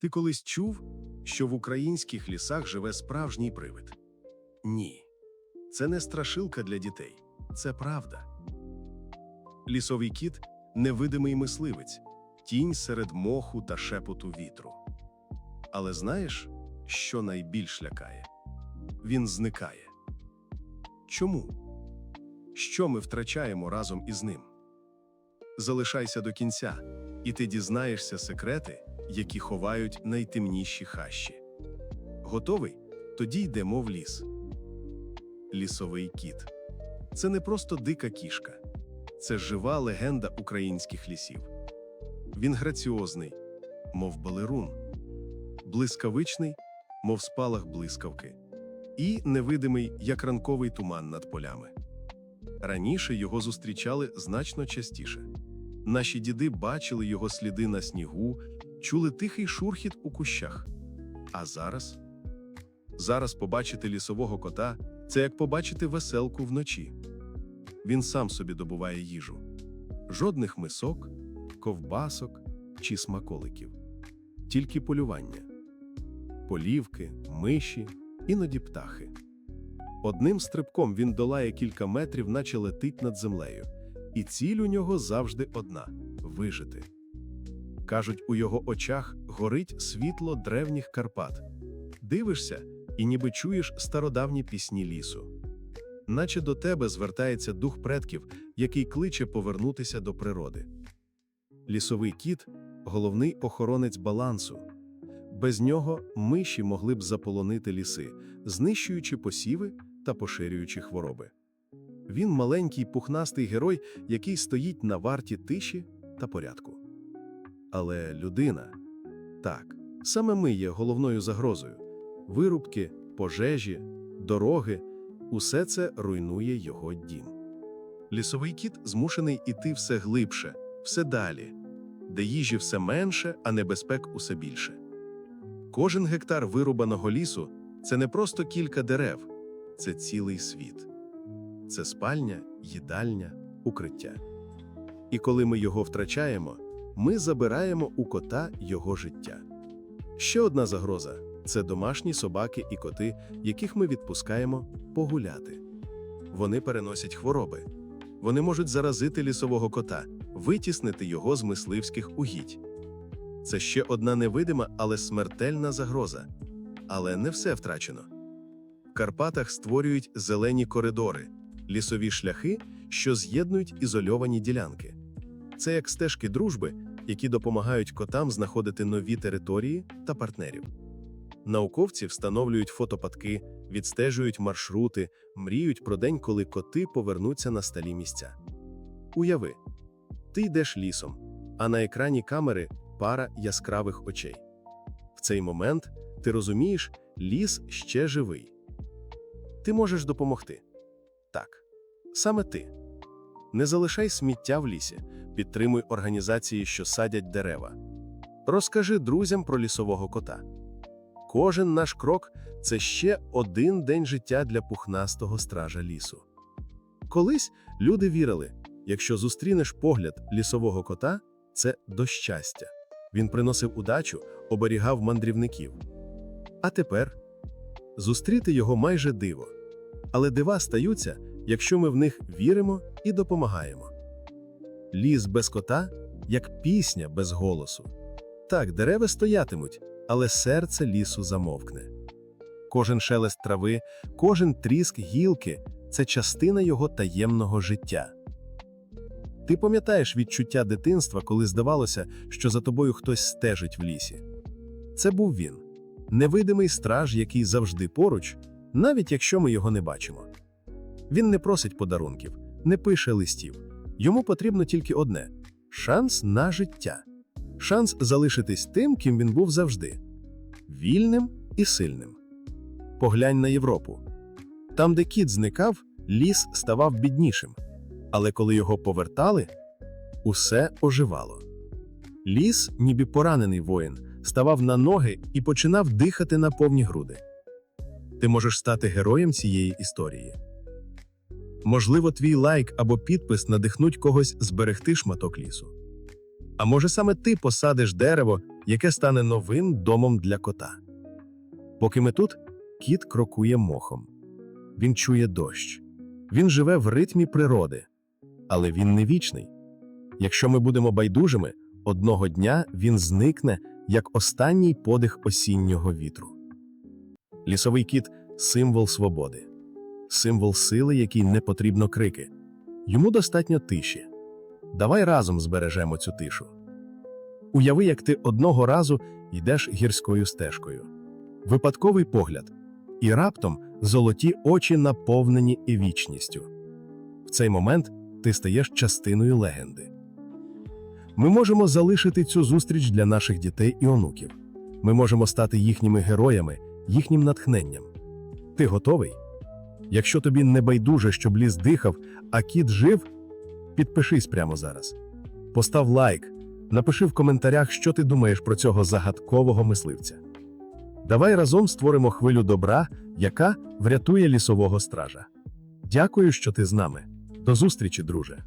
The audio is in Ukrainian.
Ти колись чув, що в українських лісах живе справжній привид? Ні. Це не страшилка для дітей, це правда. Лісовий кіт невидимий мисливець, тінь серед моху та шепоту вітру. Але знаєш, що найбільш лякає? Він зникає. Чому? Що ми втрачаємо разом із ним? Залишайся до кінця, і ти дізнаєшся секрети, які ховають найтемніші хащі. Готовий? Тоді йдемо в ліс. Лісовий кіт. Це не просто дика кішка, це жива легенда українських лісів. Він граціозний, мов балерун, блискавичний, мов спалах блискавки, і невидимий, як ранковий туман над полями. Раніше його зустрічали значно частіше. Наші діди бачили його сліди на снігу, чули тихий шурхіт у кущах. А зараз? Зараз побачити лісового кота це як побачити веселку вночі. Він сам собі добуває їжу. Жодних мисок, ковбасок чи смаколиків. Тільки полювання. Полівки, миші, іноді птахи. Одним стрибком він долає кілька метрів, наче летить над землею, і ціль у нього завжди одна вижити. Кажуть, у його очах горить світло древніх Карпат. Дивишся і ніби чуєш стародавні пісні лісу. Наче до тебе звертається дух предків, який кличе повернутися до природи. Лісовий кіт головний охоронець балансу. Без нього миші могли б заполонити ліси, знищуючи посіви та поширюючи хвороби. Він маленький пухнастий герой, який стоїть на варті тиші та порядку. Але людина так, саме ми є головною загрозою. Вирубки, пожежі, дороги усе це руйнує його дім. Лісовий кіт змушений іти все глибше, все далі, де їжі все менше, а небезпек усе більше. Кожен гектар вирубаного лісу це не просто кілька дерев, це цілий світ. Це спальня, їдальня, укриття. І коли ми його втрачаємо, ми забираємо у кота його життя. Ще одна загроза це домашні собаки і коти, яких ми відпускаємо погуляти. Вони переносять хвороби. Вони можуть заразити лісового кота, витіснити його з мисливських угідь. Це ще одна невидима, але смертельна загроза. Але не все втрачено. В Карпатах створюють зелені коридори, лісові шляхи, що з'єднують ізольовані ділянки. Це як стежки дружби, які допомагають котам знаходити нові території та партнерів. Науковці встановлюють фотопадки, відстежують маршрути, мріють про день, коли коти повернуться на сталі місця. Уяви, ти йдеш лісом, а на екрані камери пара яскравих очей. В цей момент ти розумієш, ліс ще живий. Ти можеш допомогти. Так, саме ти. Не залишай сміття в лісі, підтримуй організації, що садять дерева. Розкажи друзям про лісового кота. Кожен наш крок це ще один день життя для пухнастого стража лісу. Колись люди вірили, якщо зустрінеш погляд лісового кота, це до щастя. Він приносив удачу, оберігав мандрівників. А тепер зустріти його майже диво. Але дива стаються, якщо ми в них віримо і допомагаємо. Ліс без кота як пісня без голосу. Так, дерева стоятимуть, але серце лісу замовкне. Кожен шелест трави, кожен тріск гілки це частина його таємного життя. Ти пам'ятаєш відчуття дитинства, коли здавалося, що за тобою хтось стежить в лісі. Це був він, невидимий страж, який завжди поруч, навіть якщо ми його не бачимо. Він не просить подарунків, не пише листів. Йому потрібно тільки одне шанс на життя, шанс залишитись тим, ким він був завжди вільним і сильним. Поглянь на Європу. Там, де кіт зникав, ліс ставав біднішим. Але коли його повертали, усе оживало. Ліс, ніби поранений воїн, ставав на ноги і починав дихати на повні груди. Ти можеш стати героєм цієї історії. Можливо, твій лайк або підпис надихнуть когось зберегти шматок лісу. А може саме ти посадиш дерево, яке стане новим домом для кота. Поки ми тут, кіт крокує мохом. Він чує дощ. Він живе в ритмі природи. Але він не вічний. Якщо ми будемо байдужими, одного дня він зникне, як останній подих осіннього вітру. Лісовий кіт символ свободи, символ сили, який не потрібно крики. Йому достатньо тиші. Давай разом збережемо цю тишу. Уяви, як ти одного разу йдеш гірською стежкою. Випадковий погляд, і раптом золоті очі наповнені і вічністю. В цей момент ти стаєш частиною легенди. Ми можемо залишити цю зустріч для наших дітей і онуків. Ми можемо стати їхніми героями, їхнім натхненням. Ти готовий? Якщо тобі не байдуже, щоб ліс дихав, а кіт жив, підпишись прямо зараз. Постав лайк, напиши в коментарях, що ти думаєш про цього загадкового мисливця. Давай разом створимо хвилю добра, яка врятує лісового стража. Дякую, що ти з нами. До зустрічі, друже!